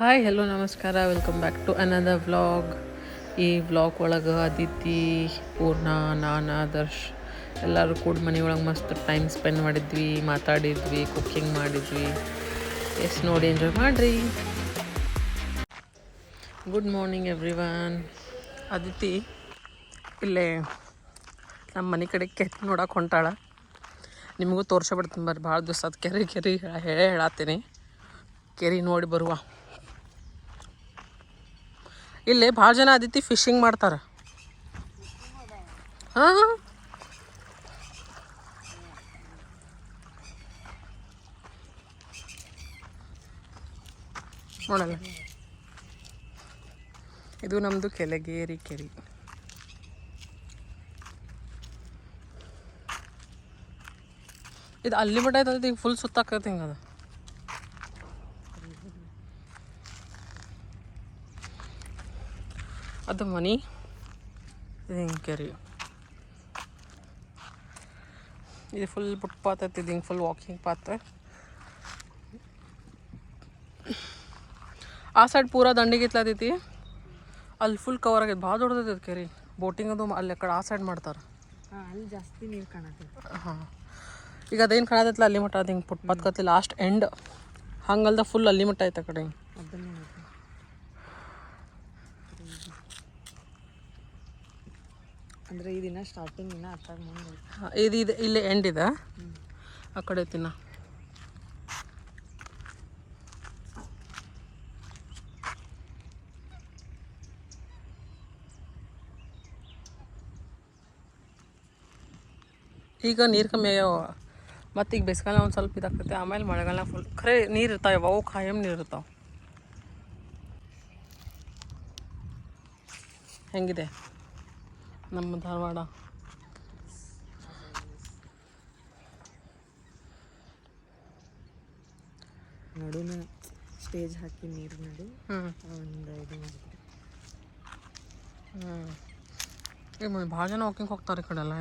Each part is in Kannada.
ಹಾಯ್ ಹಲೋ ನಮಸ್ಕಾರ. Welcome back to another vlog ಈ ವ್ಲಾಗ್ ಒಳಗೆ ಅದಿತಿ, ಪೂರ್ಣ, ನಾನು, ದರ್ಶ್ ಎಲ್ಲರೂ ಕೂಡ ಮನೆಯೊಳಗೆ ಮಸ್ತ್ ಟೈಮ್ ಸ್ಪೆಂಡ್ ಮಾಡಿದ್ವಿ, ಮಾತಾಡಿದ್ವಿ ಕುಕ್ಕಿಂಗ್ ಮಾಡಿದ್ವಿ. ಎಸ್ ನೋಡಿ ಎಂಜಾಯ್ ಮಾಡಿರಿ. ಗುಡ್ ಮಾರ್ನಿಂಗ್ ಎವ್ರಿ ಅದಿತಿ, ಇಲ್ಲೇ ನಮ್ಮ ಮನೆ ಕಡೆ ಕೆರೆ ನೋಡಕ್ಕೆ ಹೊಂಟಾಳ. ನಿಮಗೂ ತೋರ್ಸಬಿಡ್ತೀನಿ ಬರ್ರಿ, ಭಾಳ ದಿವಸ ಅದು ಕೆರೆ ಕೆರೆ, ಹೇಳೇ ಹೇಳತ್ತೀನಿ ಕೆರೆ ನೋಡಿ ಬರುವ. ಇಲ್ಲಿ ಭಾಳ ಜನ ಆದಿತಿ ಫಿಶಿಂಗ್ ಮಾಡ್ತಾರೆ. ಹಾಂ ನೋಡಲ್ಲ ಇದು ನಮ್ಮದು ಕೆಳಗೇರಿ ಕೆರೆ. ಇದು ಅಲ್ಲಿ ಮಟ್ಟ ಐತದ ಈಗ ಫುಲ್ ಸುತ್ತಾಕೈತಿ ಹಿಂಗೆ ಅದು. ಅದು money. ಕೆರೆ ಇದು ಫುಲ್ ಫುಟ್ಪಾತ್ ಐತಿ ಇದು ಹಿಂಗೆ ಫುಲ್ ವಾಕಿಂಗ್ ಪಾತ್ ಆ ಸೈಡ್ ಪೂರಾ ದಂಡಿಗೆ ಇತ್ಲಾತೈತಿ ಅಲ್ಲಿ ಫುಲ್ ಕವರ್ ಆಗೈತೆ ಭಾಳ ದೊಡ್ಡದೈತಿ ಅದು ಕೆರೆ. ಬೋಟಿಂಗ್ ಅದು ಅಲ್ಲಿ ಕಡೆ ಆ ಸೈಡ್ ಮಾಡ್ತಾರೆ. ಅಲ್ಲಿ ಜಾಸ್ತಿ ನೀರು ಕಾಣತೈತಿ. ಹಾಂ. ಈಗ ಅದೇನು ಕಾಣತೈತಲ್ಲ ಅಲ್ಲಿ ಮಟ್ಟ? ಅದು ಹಿಂಗೆ ಫುಟ್ಪಾತ್ ಕತ್ಲಿ ಲಾಸ್ಟ್ ಎಂಡ್ ಹಂಗಲ್ದ ಫುಲ್ ಅಲ್ಲಿ ಮಟ್ಟ ಐತೆ ಆ ಕಡೆ. ಹಿಂಗೆ ಅದನ್ನೇ ಐತಿ ಅಂದ್ರೆ ಈ ದಿನ ಸ್ಟಾರ್ಟಿಂಗ್ ಇನ್ನ ಅತ್ತಾಗ ಮುಂದೆ ಇದು ಇದು ಇಲ್ಲಿ ಎಂಡ್ ಇದೆ? ಆ ಕಡೆ ತಿನ್ನ. ಈಗ ನೀರು ಕಮ್ಮಿ ಆಗ್ಯಾವ. ಮತ್ತು ಈಗ ಒಂದು ಸ್ವಲ್ಪ ಇದಾಗ್ತೈತೆ. ಆಮೇಲೆ ಮಳೆಗಾಲ ಫುಲ್ ಖರೆ ನೀರು ಇರ್ತಾವೆ ಅವು ಖಾಯಂ ನೀರು ಇರ್ತಾವೆ. ಹೆಂಗಿದೆ? ನಮ್ಮ ಧಾರವಾಡ. ನಡುನ ಸ್ಟೇಜ್ ಹಾಕಿ ನೀರು ನಡು ಹ್ಞೂ ಒಂದು ಇದು ಮಾಡಿದ್ರು ಹ್ಞೂ ಈಗ ಭಾಳ ಜನ ವಾಕಿಂಗ್ ಹೋಗ್ತಾರೆ ಈ ಕಡೆ ಎಲ್ಲ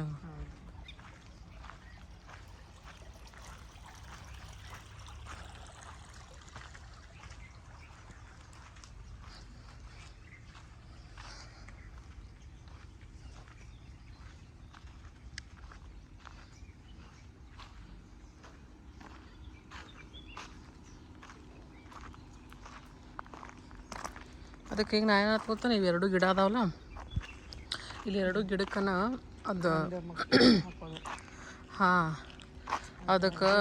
ಅದಕ್ಕೆ ಈಗ ನಾ ಗೊತ್ತಾ? ನೀವು ಎರಡು ಗಿಡ ಅದಾವಲ್ಲ? ಇಲ್ಲಿ ಎರಡು ಗಿಡಕ್ಕನ ಅದು ಹಾಂ, ಅದಕ್ಕೆ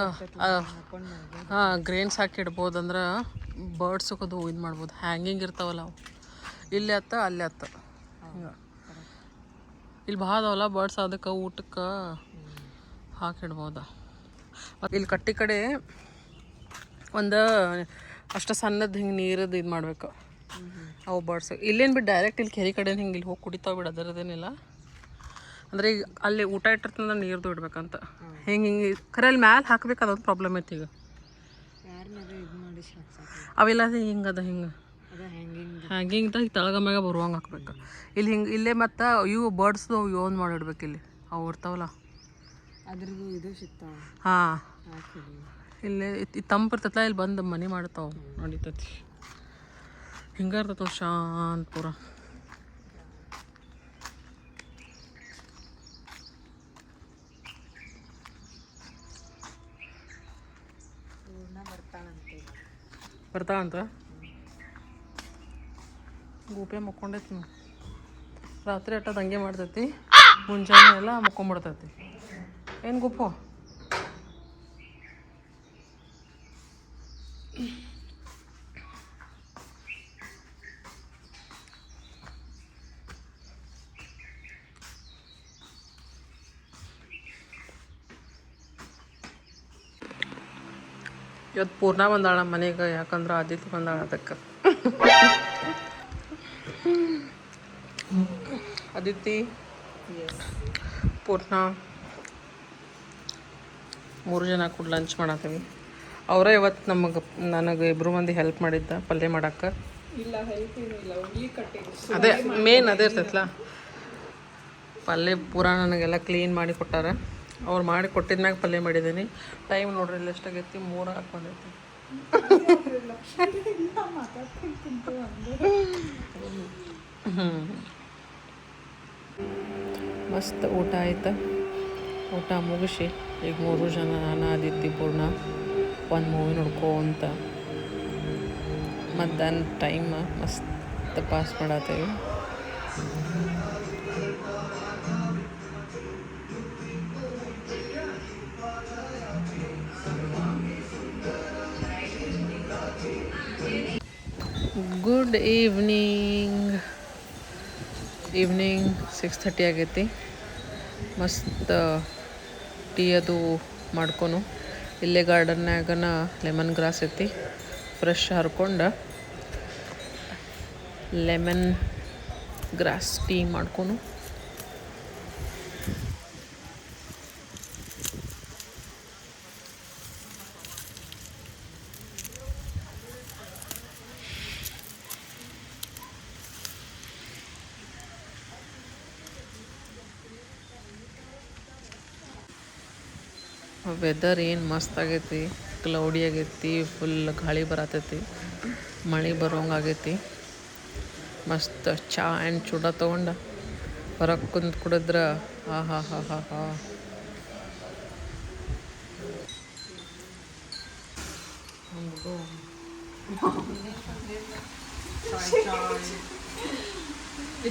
ಹಾಂ ಗ್ರೇನ್ಸ್ ಹಾಕಿ ಇಡ್ಬೋದು ಅಂದ್ರೆ ಬರ್ಡ್ಸ್ ಅದು ಇದು ಮಾಡ್ಬೋದು. ಹ್ಯಾಂಗಿಂಗ್ ಇರ್ತಾವಲ್ಲ ಅವು. ಇಲ್ಲಿ ಅತ್ತ, ಅಲ್ಲಿ ಅತ್ತ. ಇಲ್ಲಿ ಭಾಳ ಅದಾವಲ್ಲ ಬರ್ಡ್ಸ್ ಅದಕ್ಕೆ ಊಟಕ್ಕೆ ಹಾಕಿಡ್ಬೋದ. ಇಲ್ಲಿ ಕಟ್ಟಿ ಕಡೆ ಒಂದು ಅಷ್ಟು ಸಣ್ಣದು ಹಿಂಗೆ ನೀರದ್ದು ಇದು ಮಾಡ್ಬೇಕು. ಅವು ಬರ್ಡ್ಸ್ ಇಲ್ಲೇನು ಬಿಟ್ಟು ಡೈರೆಕ್ಟ್ ಇಲ್ಲಿ ಕೆರೆ ಕಡೆ ಹಿಂಗೆ ಇಲ್ಲಿ ಹೋಗಿ ಕುಡಿತಾವೆ ಬಿಡು ಅದರದೇನಿಲ್ಲ. ಅಂದರೆ ಈಗ ಅಲ್ಲಿ ಊಟ ಇಟ್ಟಿರ್ತಂದ್ರೆ ನೀರ್ದು ಇಡ್ಬೇಕಂತ. ಹಿಂಗೆ ಹಿಂಗೆ ಖರೆ ಅಲ್ಲಿ ಮ್ಯಾಲೆ ಹಾಕ್ಬೇಕು ಅದೊಂದು ಪ್ರಾಬ್ಲಮ್ ಐತಿ ಈಗ. ಅವೆಲ್ಲ ಹಿಂಗೆ ಅದ ಹಿಂಗೆ. ಅದ ಹ್ಯಾಂಗಿಂಗ್ ಹಿಂಗೆ ಈಗ ತಳಗ ಮ್ಯಾಗ ಬರುವಂಗೆ ಹಾಕ್ಬೇಕು. ಇಲ್ಲಿ ಹಿಂಗೆ ಇಲ್ಲೇ ಮತ್ತು ಇವು ಬರ್ಡ್ಸ್ದು ಅವು ಯೋನ್ ಮಾಡಿಡ್ಬೇಕು ಇಲ್ಲಿ. ಅವು ಇರ್ತಾವಲ್ಲ. ಅದ್ರದ್ದು ಇದು ಸಿಗ್ತಾವ. ಹಾಂ. ಇಲ್ಲೇ ಇತ್ತು ತಂಪು ಇರ್ತೈತಲ್ಲ ಇಲ್ಲಿ ಬಂದು ಮನೆ ಮಾಡ್ತಾವೆ ನಡೀತೈತಿ ಹಿಂಗೆ ಇರ್ತೈತೆ ನೋಡ್ ಶಾಂತ ಪೂರ ಬರ್ತಾಳಂತೆ ಗೂಪೆ ಮುಕ್ಕೊಂಡೈತಿ ನೀವು ರಾತ್ರಿ ಅಟ್ಟದ ಹಂಗೆ ಮಾಡ್ತೈತಿ. ಮುಂಜಾನೆ ಎಲ್ಲ ಮುಕ್ಕೊಂಬಿಡ್ತೈತಿ ಏನು ಗುಪ್ಪು ಇವತ್ತು ಪೂರ್ಣ ಬಂದಾಳ ನಮ್ಮ ಮನೆಗೆ ಯಾಕಂದ್ರೆ ಆದಿತ್ಯ ಬಂದಾಳ ಅದಕ್ಕೆ. ಅದಿತಿ ಪೂರ್ಣ. ಮೂರು ಜನ ಕೂಡ ಲಂಚ್ ಮಾಡತ್ತೀವಿ ಅವರೇ ಇವತ್ತು ನಮಗೆ ನನಗೆ ಇಬ್ಬರು ಮಂದಿ ಹೆಲ್ಪ್ ಮಾಡಿದ್ದ ಪಲ್ಯ ಮಾಡಕ್ಕೆ ಅದೇ ಮೇನ್ ಅದೇ ಇರ್ತೈತಲ್ಲ ಪಲ್ಯ ಪೂರ ನನಗೆಲ್ಲ ಕ್ಲೀನ್ ಮಾಡಿ ಕೊಟ್ಟಾರ. ಅವ್ರು ಮಾಡಿ ಕೊಟ್ಟಿದ್ಮ್ಯಾಗ ಪಲ್ಯ ಮಾಡಿದ್ದೀನಿ ಟೈಮ್ ನೋಡ್ರಿ, ಇಲ್ಲಿ ಎಷ್ಟಾಗೈತಿ? ಮೂರು ಹಾಕೊಂಡೈತಿ ಮಸ್ತ್ ಊಟ ಆಯ್ತು. ಊಟ ಮುಗಿಸಿ, ಈಗ ಮೂರು ಜನ ನಾನು ಆದಿತ್ತಿ ಪೂರ್ಣ. ಒಂದು ಮೂವಿ ನೋಡ್ಕೋ ಅಂತ. ಮಧ್ಯಾಹ್ನ ಟೈಮ್ ಮಸ್ತ್ pass ಮಾಡತ್ತೀವಿ good evening evening six thirty ಆಗೈತಿ. ಮಸ್ತ್ ಟೀ ಅದು ಮಾಡ್ಕೊನು. ಇಲ್ಲೇ ಗಾರ್ಡನ್ನಾಗನ ಲೆಮನ್ ಗ್ರಾಸ್ ಐತಿ. ಫ್ರೆಶ್ ಹರ್ಕೊಂಡು ಲೆಮನ್ ಗ್ರಾಸ್ ಟೀ ಮಾಡ್ಕೊನು. ವೆದರ್ ಏನು ಮಸ್ತ್ ಆಗೈತಿ ಕ್ಲೌಡಿ ಆಗೈತಿ ಫುಲ್ ಗಾಳಿ ಬರತೈತಿ, ಮಳೆ ಬರೋಂಗೆ ಮಸ್ತ್ ಚಾ ಆ್ಯಂಡ್ ಚೂಡ ತೊಗೊಂಡು ಹೊರಗೆ ಕುಂತ್ ಕುಡಿದ್ರೆ, ಆ ಹಾ ಹಾ ಹಾ ಹಾ.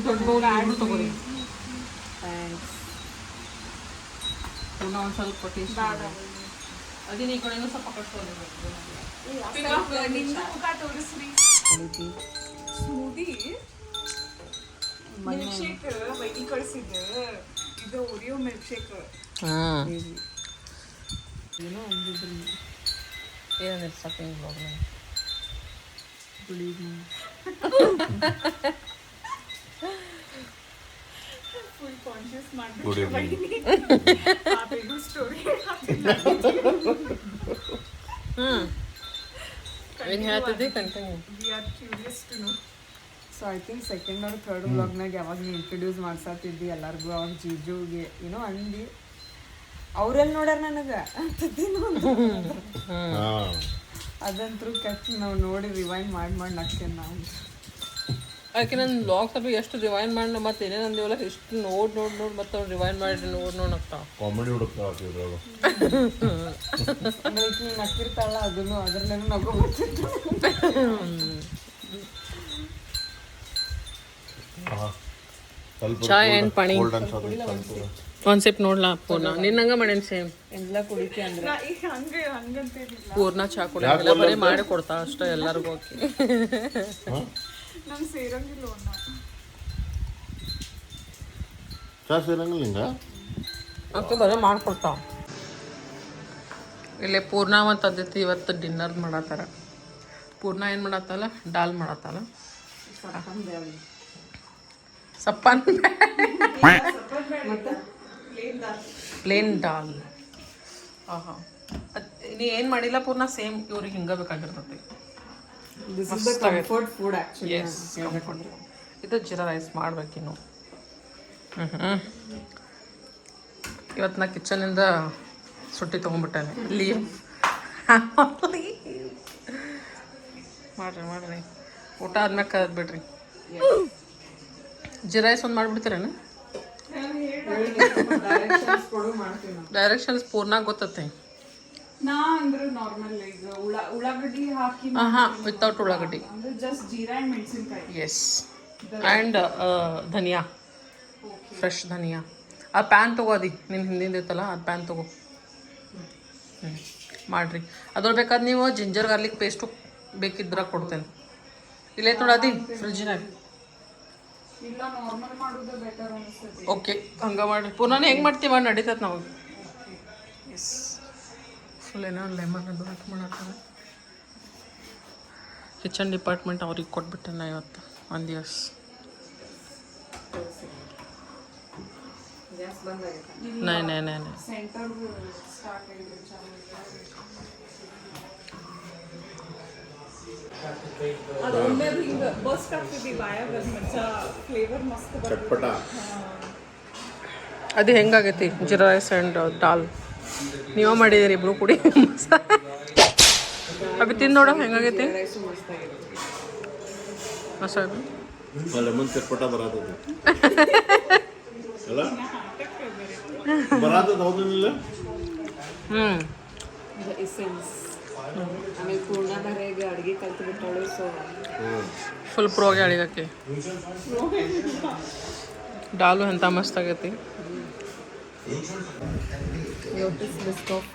ದೊಡ್ಡ ಪುನಃ ಒಂದು ಸ್ವಲ್ಪ ಟೇಸ್ಟ್ ಅದಿನ ಈ ಕಡೆನೂ ಸ್ವಲ್ಪ ಕಲಿತಿ ಸ್ಮೂದಿ ಮಿಲ್ಕ್ ಶೇಕ್ ವೈನಿ ಕಳಿಸಿದ್ದು ಇದು ಒರಿಯೋ ಮಿಲ್ಕ್ ಶೇಕ್ ಏನೋ ಅಂದಿದ್ರು ಫುಲ್ ಕಾನ್ಶಿಯಸ್ Good ಮಾಡ್ಬಿಟ್ಟು evening. ವೈನಿ ಸ್ಟೋರಿ ಹ್ಞೂ ಏನು ಹೇಳ್ತಿದ್ದೆ continue we are curious to know so I think second ಅವ್ರು ಥರ್ಡ್ ಬ್ಲಾಗ್ನಾಗ ಯಾವಾಗ ನೀ ಇಂಟ್ರೊಡ್ಯೂಸ್ ಮಾಡ್ಸತ್ತಿದ್ದಿ ಎಲ್ಲರಿಗೂ ಅವ್ರ ಜೀಜುಗೆ ಏನೋ ಅಂದಿ. ಅವ್ರೆಲ್ಲಿ ನೋಡ್ಯಾರ ನನಗೆ? ಅದಂತರೂ ಕಚ್ ನಾವು ನೋಡಿ ರಿವೈಂಡ್ ಮಾಡಿ ಮಾಡಿ ನಕ್ಕೇನು ನಾವು. ಆಕೆ ನನ್ನ ಬ್ಲಾಗ್ಸ್ ಸ್ವಲ್ಪ ಎಷ್ಟು ರಿವೈಂಡ್ ಮಾಡಿ ಮತ್ತೆ ಏನೇನು ಅಂದಿವಲ್ಲ ಎಷ್ಟು ನೋಡಿ ನೋಡಿ ನೋಡಿ ಮತ್ತೆ ಅವ್ರು ರಿವೈಂಡ್ ಮಾಡಿ ನೋಡಿ ನೋಡಿ ಆಗ್ತಾವ ಕಾಮಿಡಿ ಹುಡುಕ್ತಾ ಇದ್ರಾಗ. ಅಂದ್ರೆ ಈಕಿ ನಕ್ಕಿರ್ತಾಳ ಅದನ್ನು ಅದ್ರಲ್ಲೇನೋ ನಗು ಬರ್ತಿತ್ತು ಚಾಯ್ ಸ್ವಲ್ಪ ಕಾನ್ಸೆಪ್ಟ್ ನೋಡ್ಲಾ ಪೂರ್ಣ? ನಿನ್ನಂಗ ಮಾಡೇನಿ ಸೇಮ್ ಎಲ್ಲ ಕುಡಿಕೆ ಅಂದ್ರೆ. ಪೂರ್ಣ ಚಾ ಕುಡಿಯಂಗಿಲ್ಲ ಬರೀ ಮಾಡಿ ಕೊಡ್ತಾ ಅಷ್ಟೇ ಎಲ್ಲರಿಗೂ. ಓಕೆ ನಂಗೆ ಸೇರಂಗಿಲ್ಲ ಅಣ್ಣ ಚಾ ಸೇರಂಗಿಲ್ಲ ಹಿಂಗ ಅಕ್ಕ ಬರೀ ಮಾಡ್ಕೊಡ್ತಾವ ಇಲ್ಲೇ ಪೂರ್ಣ ಮತ್ತು ಅದಿತಿ ಇವತ್ತು ಡಿನ್ನರ್ ಮಾಡತ್ತಾರ. ಪೂರ್ಣ ಏನು ಮಾಡತ್ತಲ್ಲ ಡಾಲ್ ಮಾಡತ್ತಲ್ಲ ಸಪ್ಪನ್ ಪ್ಲೇನ್ ಡಾಲ್. ಹಾಂ ನೀ ಏನು ಮಾಡಿಲ್ಲ ಪೂರ್ಣ? ಸೇಮ್ ಇವ್ರಿಗೆ ಹಿಂಗೆ ಬೇಕಾಗಿರ್ತೈತಿ. This is the comfort food actually yes ಇದು ಜೀರಾ ರೈಸ್ ಮಾಡ್ಬೇಕಿನ್ನು ಹ್ಞೂ ಹ್ಞೂ ಇವತ್ತು ನಾ ಕಿಚನಿಂದ ಸುಟ್ಟಿ ತೊಗೊಂಡ್ಬಿಟ್ಟೇನೆ. ಲೀವ್ ಮಾಡ್ರಿ ಮಾಡ್ರಿ. ಊಟ ಆದ್ಮೇಲೆ ಕದ್ ಬಿಡ್ರಿ ಜೀರಾ ರೈಸ್ ಒಂದು ಮಾಡಿಬಿಡ್ತೀರೇನು? ಡೈರೆಕ್ಷನ್ಸ್ ಪೂರ್ಣ ಗೊತ್ತೈತೆ ನಾ ಅಂದ್ರೆ ನಾರ್ಮಲ್ ಈಗ ಉಳ್ಳಾ ಉಳ್ಳಾಗಡ್ಡಿ ಹಾಕಿ ಹಾಂ ಹಾಂ ವಿತೌಟ್ ಉಳ್ಳಾಗಡ್ಡಿ. ಅಂದ್ರೆ ಜಸ್ಟ್ ಜೀರಾ ಅಂಡ್ ಮೆಣಸಿನ್ಕಾಯಿ. ಎಸ್ ಆ್ಯಂಡ್ ಧನಿಯಾ. ಫ್ರೆಶ್ ಧನಿಯಾ. ಆ ಪ್ಯಾನ್ ತಗೋದಿ ನಿನ್ನ ಹಿಂದಿಂದ ಇತ್ತಲ್ಲ ಅದು ಪ್ಯಾನ್ ತಗೋ. ಹ್ಞೂ ಮಾಡಿರಿ. ಅದ್ರ ಬೇಕಾದ್ರೆ ನೀವು ಜಿಂಜರ್ ಗಾರ್ಲಿಕ್ ಪೇಸ್ಟು ಬೇಕಿದ್ರೆ ಕೊಡ್ತೇನೆ. ಇಲ್ಲೇ ತೊಡದಿ ಫ್ರಿಜ್ನಾಗ ಓಕೆ ಹಂಗೆ ಮಾಡಿರಿ. ಪುನಃ ಹೆಂಗೆ ಮಾಡ್ತೀವ ನಡೀತೈತೆ ನಾವು. ಎಸ್ ಏನೋ ಲೆಮನ್ ಅದು ಹಾಕಿ ಮಾಡತ್ತಾರ ಕಿಚನ್ ಡಿಪಾರ್ಟ್ಮೆಂಟ್ ಅವ್ರಿಗೆ ಕೊಟ್ಬಿಟ್ಟೆ ನಾ ಇವತ್ತು ಒಂದು ದಿವಸ. ನೈ ನೈ ನೈ ನೈ. ಅದು ಹೆಂಗಾಗೈತಿ? ಜೀರಾ ರೈಸ್ ಆ್ಯಂಡ್ ದಾಲ್. ನೀವೇ ಮಾಡಿದಿರಿ ಇಬ್ರು ಕುಡಿ. ಅಭಿ ತಿಂದು ನೋಡ ಹೆಂಗಾಗೈತಿ? ಮಸ್ತ್ ಲೆಮನ್ ಚಟ್ಪಟ ಬರತದ ಅಲ್ಲ? ಬರತದ ಹೌದಿಲ್ಲ ಹ್ಞೂ ಆಮೇಲೆ ಪೂರ್ಣ ಬರೆಗೆ ಅಡುಗೆ ಕಲ್ತು ಬಿಟ್ಟಳು ಸೊ ಫುಲ್ ಪ್ರೋಗೆ ಅಳಿಗಕ್ಕೆ ಡಾಲು ಎಂತ ಮಸ್ತ್ ಆಗೈತಿ. ಲೋಟಸ್ ಬಿಸ್ಕ್ ಆಫ್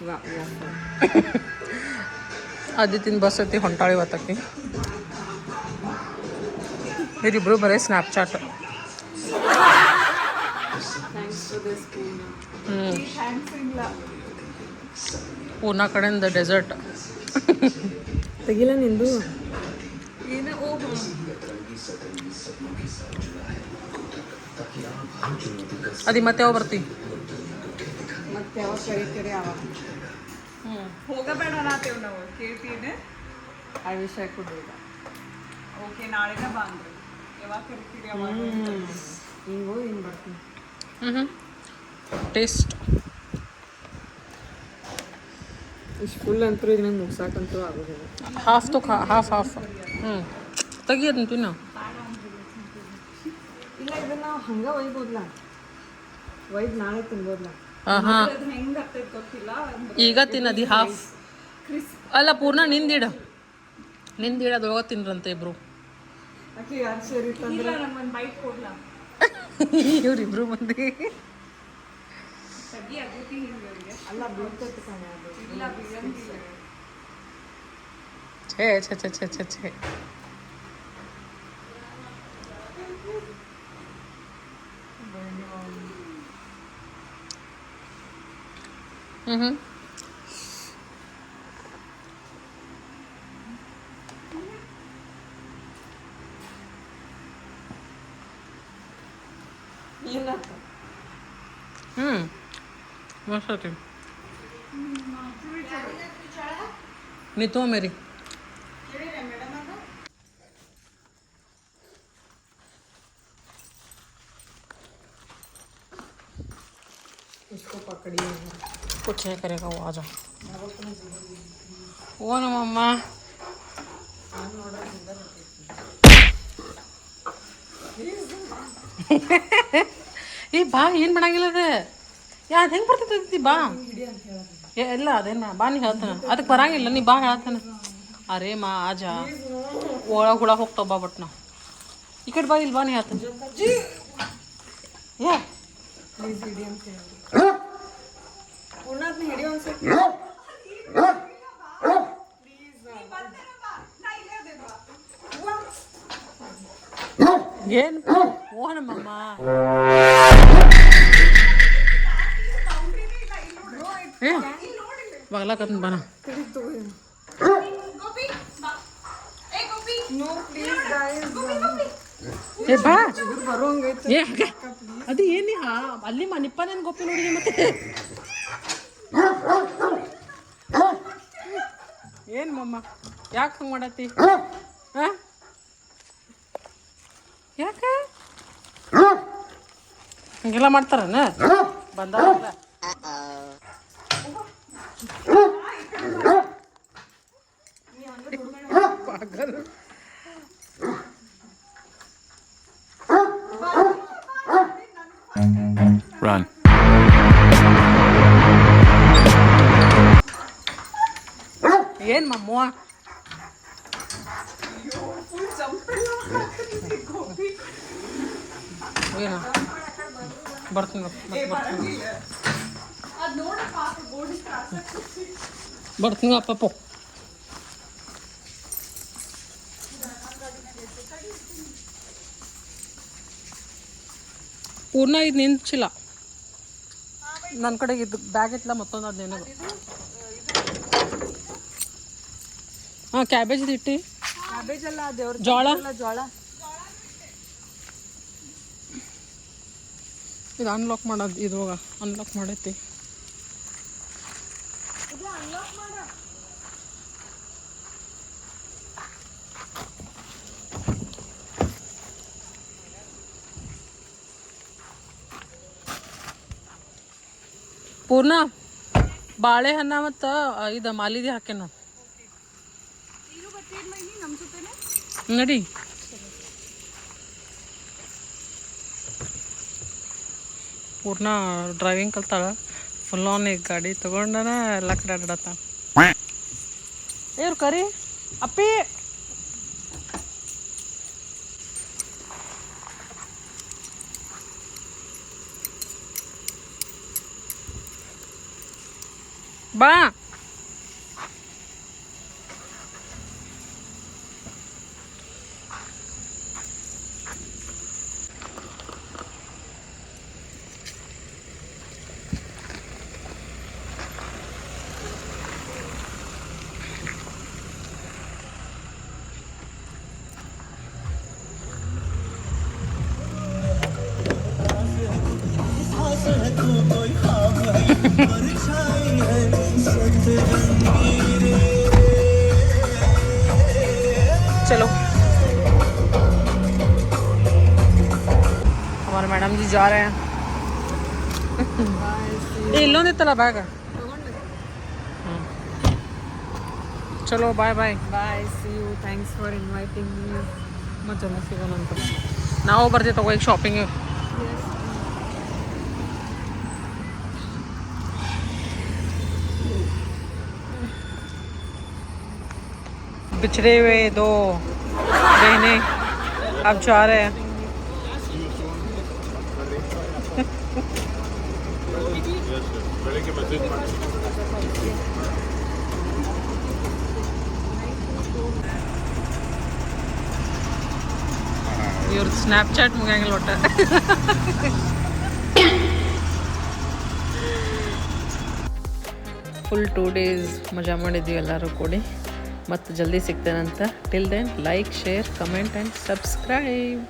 ಆದಿತ್ಯನ ಬಸ್ ಐತಿ ಹೊಂಟಾಳಿ ಇವತ್ತಕ್ಕೆ ಇವರಿಬ್ರು ಬರೀ ಸ್ನ್ಯಾಪ್ಚಾಟ್ ಥ್ಯಾಂಕ್ಸ್ ಟು ದಿಸ್ ಪೂರ್ಣ ಹ್ಞೂ ಥ್ಯಾಂಕ್ಸ್ ಇಲ್ಲ ಪೂನಾ ಕಡೆಯಿಂದ ಡೆಸರ್ಟ್ ತೆಗಿಲ್ಲ ನಿಂದು? ಏನು ಓ ಅದಿ ಮತ್ತೆ ಯಾವ ಬರ್ತಿ? ಮತ್ತೆ ಯಾವಾಗ ಕರೀತೀರಿ ಅವಾಗ ಹೋಗಬೇಡ ನಾತೇವ್ ನಾವು ಕೇಳ್ತೀನಿ ಐ ವಿಷ್ ಐ ಕುಡ್ ಈಗ ಓಕೆ ನಾಳೆನ ಬಂದ್ರಿ ಯಾವಾಗ ಕರಿತೀರಿ ಅವಾಗ ಹಿಂಗೋ ಹಿಂಗೆ ಬರ್ತೀನಿ ಹ್ಞೂ ಟೇಸ್ಟ್ ಇಷ್ಟು ಫುಲ್ ಅಂತೂ ಈಗ ನಂಗೆ ಮುಗ್ಸಾಕಂತೂ ಆಗೋದಿಲ್ಲ ಹಾಫ್ ತು ಹಾಫ್ ಹಾಫ್ ಹ್ಞೂ ತೆಗಿಯೋದು ತಿನ್ನು ಇಲ್ಲ ಇದನ್ನ ನಾವು ಹಂಗೆ ಒಯ್ಬೋದ್ಲ ಒಯ್ದು ನಾಳೆ ತಿನ್ಬೋದ್ಲ ಈಗ ತಿನ್ನದಿ ಹಾಫ್ ಅಲ್ಲ ಪೂರ್ಣ ನಿಂದಿಡ. ನಿಂದಿಡ ಅದ್ರೊಳಗೆ ತಿನ್ರಂತೆ ಇಬ್ರು. ಇವ್ರಿಬ್ರು ಮಂದಿ ಛೇ ಛೇ ಛೇ ಛೇ ಛೇ ಛೇ. Mm-hmm. Yun na to. Hmm. Masarap yun. Neetu मेरी इसको पकड़िए कुछ नहीं करेगा वो आ जा वो ना मम्मा ಏ ಬಾ ಏನು ಮಾಡಂಗಿಲ್ಲ ಅದು ಯಾ ಅದು ಹೆಂಗೆ ಬರ್ತೈತಿ ಬಾ ಏ ಇಲ್ಲ ಅದೇನು ಬಾ ನೀ ಹೇಳ್ತಾನೆ ಅದಕ್ಕೆ ಬರಂಗಿಲ್ಲ ನೀ ಬಾ ಹೇಳ್ತಾನೆ ಅರೇ ಮಾ ಆಜ ಒಳಗೆ ಹುಳ ಹೋಗ್ತಾವ ಬಾ ಬಟ್ ನಾ ಈ ಕಡೆ ಬಾ ಇಲ್ಲಿ ಬಾ ನೀ ಹೇಳ್ತಾನೆ ಯಾ ಪುಣ್ಯಾತ್ನ ಏ ಬನ ಏ ಬಾ. ಬರೋಂಗೈತೆ. ಅದು ಏನಿ ಅಲ್ಲಿ ಮನಿಪ್ಪ ನನ್ ಗೊಪ್ಪಿ ನೋಡಿದೆ ಮತ್ತೆ? ಏನ್ ಮಮ್ಮ ಯಾಕೆ ಹಂಗೆ ಮಾಡತ್ತಿ ಹಾ ಯಾಕ ಹಂಗೆಲ್ಲ ಮಾಡ್ತಾರನ ಬಂದಾರಲ್ಲ ಪಾಗಲ್. Run. ಏನ್ ಮಮ್ಮು ಏನ ಬರ್ತೀನಿ ಬರ್ತೀನಿ ಅದು ನೋಡಪ್ಪ ಗೋಡಿ ಬರ್ತೀನಿ ಅಪ್ಪಪ್ಪು ಪೂರ್ಣ ಇದು ನಿಂಚಿಲ್ಲ ನನ್ನ ಕಡೆಗೆ ಇದು ಬ್ಯಾಗ್ ಇತ್ತಲ್ಲ ಮತ್ತೊಂದು ಅದು ನೆನಗು. ಹಾಂ ಕ್ಯಾಬೇಜ್ ಇಟ್ಟಿ ಕ್ಯಾಬೇಜ್ ಅಲ್ಲ ದೇವ್ರ ಜೋಳ ಜೋಳ ಇದು ಅನ್ಲಾಕ್ ಮಾಡೋದು ಇದ್ರೊಳಗ ಅನ್ಲಾಕ್ ಮಾಡೈತಿ ಪೂರ್ಣ ಬಾಳೆಹಣ್ಣ ಮತ್ತು ಇದು ಮಾಲಿದಿ ಹಾಕೇನ ನೋಡಿ. ಪೂರ್ಣ ಡ್ರೈವಿಂಗ್ ಕಲ್ತಾಳ. ಫುಲ್ ಆನ್ ಈಗ ಗಾಡಿ ತಗೊಂಡನ ಎಲ್ಲ ಕಡೆ ಆಡಾಡತ್ತಾಳ ಇವ್ರು ಕರಿ, ಅಪ್ಪಿ. ಬಾ. चलो। हमारे मैडम जी जा रहे हैं। ये ने तला बैग हाँ। चलो bye bye bye see you thanks for inviting me मत जाना फिर नाव बरते तो एक शॉपिंग है। Yes. बिछड़े हुए दो बहनें अब जा रहे हैं ಬೆಳಿಗ್ಗೆ ಮೆಸೇಜ್ ಮಾಡಿ ಇವ್ರದ್ದು ಸ್ನ್ಯಾಪ್ಚಾಟ್ ಮುಗಿಯಂಗಿಲ್ಲ ಒಟ್ಟು ಫುಲ್ ಟೂ ಡೇಸ್ ಮಜಾ ಮಾಡಿದ್ವಿ ಎಲ್ಲರೂ ಕೂಡಿ ಮತ್ತು ಜಲ್ದಿ ಸಿಗ್ತೇನಂತ. Till then like share comment and subscribe